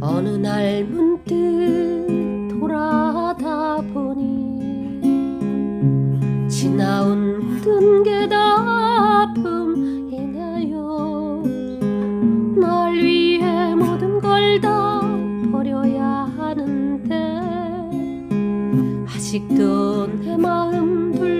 어느 날 문득 돌아다 보니 지나온 모든 게다 아픔이네요. 날 위해 모든 걸 다 버려야 하는데 아직도 내 마음 둘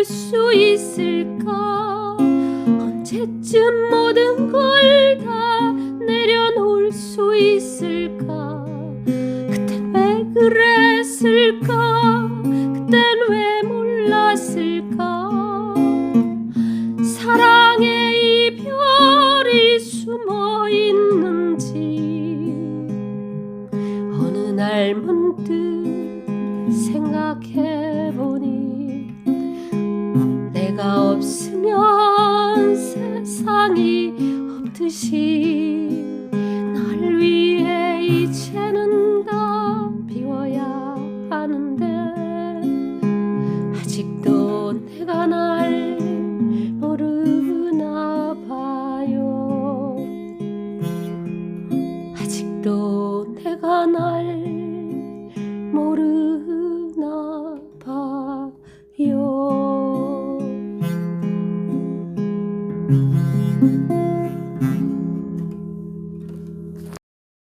볼수 있을까? 언제쯤 모든 걸 다 내려놓을 수 있을까? 그땐 왜 그랬을까? 그땐 왜 몰랐을까? 사랑의 이별이 숨어 있는지 어느 날 문득 생각해 보니 내가 없으면 세상이 없듯이 날 위해 이제 봐요